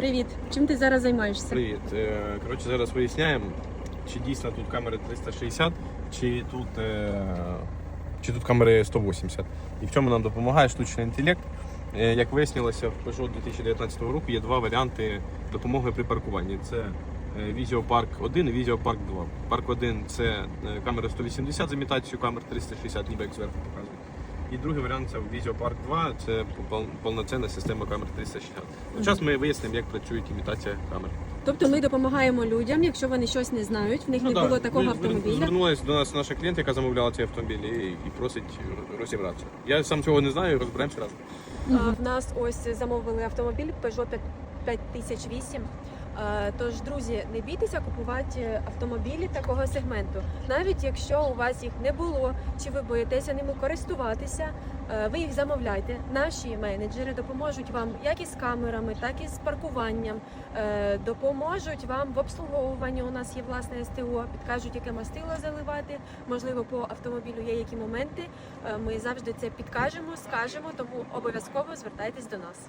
Привіт. Чим ти зараз займаєшся? Привіт. Е, Коротше, зараз виясняємо, чи дійсно тут камери 360, чи тут, е, чи тут камери 180. І в чому нам допомагає штучний інтелект. Е, Як вияснилося, в Peugeot 2019 року є два варіанти допомоги при паркуванні. Це Visio 1 і Park 2. Park 1 це камера 180 з імітацією камер 360, ніби як зверху показує. І другий варіант це Park 2, це повноцінна система камер 360. Зараз ми вияснимо, як працює імітація камер. Тобто ми допомагаємо людям, якщо вони щось не знають, в них не да, було такого ви- автомобіля. Звернулася до нас наша клієнт, яка замовляла цей автомобіль, і, і просить розібратися. Я сам цього не знаю, розберемося разом. А, В нас ось замовили автомобіль Peugeot 5008. А, Тож, друзі, не бійтеся купувати автомобілі такого сегменту. Навіть якщо у вас їх не було, чи ви боїтеся ними користуватися, е, ви їх замовляйте. Наші менеджери допоможуть вам як із камерами, так і з паркуванням, е, допоможуть вам в обслуговуванні. У нас є власне СТО, підкажуть, яке мастило заливати. Можливо, по автомобілю є які моменти. Е, Ми завжди це підкажемо, скажемо, тому обов'язково звертайтесь до нас.